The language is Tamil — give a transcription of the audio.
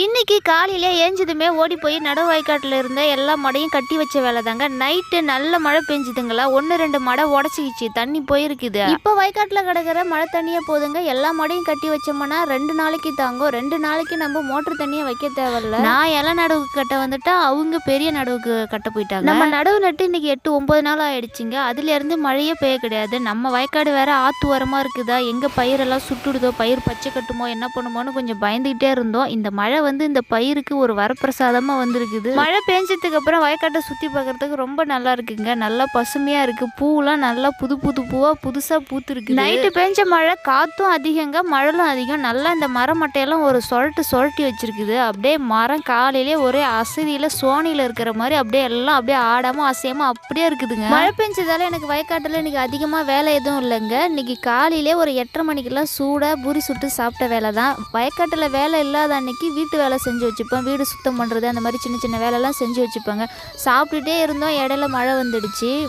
இன்னைக்கு காலையில ஏஞ்சதுமே ஓடி போய் நடு வயக்காட்டில் இருந்த எல்லா மடையும் கட்டி வச்ச வேலை தாங்க நைட்டு நல்ல மழை பெஞ்சுதுங்களா? ஒன்று ரெண்டு மடை உடச்சிக்கிச்சு. தண்ணி போயிருக்குது. இப்போ வயக்காட்டில் கிடக்கிற மழை தண்ணியே போதுங்க. எல்லா மடையும் கட்டி வச்சோம்னா ரெண்டு நாளைக்கு தாங்கும். ரெண்டு நாளைக்கு நம்ம மோட்டர் தண்ணியை வைக்க தேவையில்ல. நான் இலை நடுவுக்கு கட்ட வந்துட்டா அவங்க பெரிய நடுவுக்கு கட்ட போயிட்டாங்க. நம்ம நடுவு நட்டு இன்னைக்கு எட்டு ஒன்பது நாள் ஆயிடுச்சுங்க. அதுல இருந்து மழையே பெய்ய கிடையாது. நம்ம வயக்காடு வேற ஆத்து ஓரமா இருக்குதா? எங்க பயிரெல்லாம் சுட்டுடுதோ? பயிர் பச்சை கட்டுமோ? என்ன பண்ணுமோன்னு கொஞ்சம் பயந்துகிட்டே இருந்தோம். இந்த மழை வந்து இந்த பயிருக்கு ஒரு வரப்பிரசாதமா வந்திருக்குது. மழை பெஞ்சதுக்கு அப்புறம் வயக்காட்டை சுத்தி பார்க்கறதுக்கு ரொம்ப நல்லா இருக்குங்க. நல்லா பசுமையா இருக்கு. பூவெல்லாம் நல்லா புது புது பூவா புதுசா பூத்து இருக்கு நைட்டு பெஞ்ச மழை காத்தும் அதிகங்க. மழையும் அதிகம். நல்லா இந்த மர மட்டையெல்லாம் ஒரு சொரட்டு சொரட்டி வச்சிருக்குது. அப்படியே மரம் காலையிலே ஒரே அசதியில சோனியில இருக்கிற மாதிரி அப்படியே எல்லாம் அப்படியே ஆடாம அசையாம அப்படியே இருக்குதுங்க. மழை பெஞ்சதால எனக்கு வயக்காட்டுல இன்னைக்கு அதிகமா வேலை எதுவும் இல்லைங்க. இன்னைக்கு காலையிலே ஒரு எட்டரை மணிக்கெல்லாம் சூடா பூரி சுட்டு சாப்பிட்ட வேலை தான் வயக்காட்டுல வேலை இல்லாத அன்னைக்கு வீட்டு வேலை செஞ்சு வச்சுப்பேன் வீடு சுத்தம் பண்ணுறது அந்த மாதிரி சின்ன சின்ன வேலைலாம் செஞ்சு வச்சுப்பேங்க. சாப்பிட்டுட்டே இருந்தோம். இடையில மழை வந்துடுச்சு.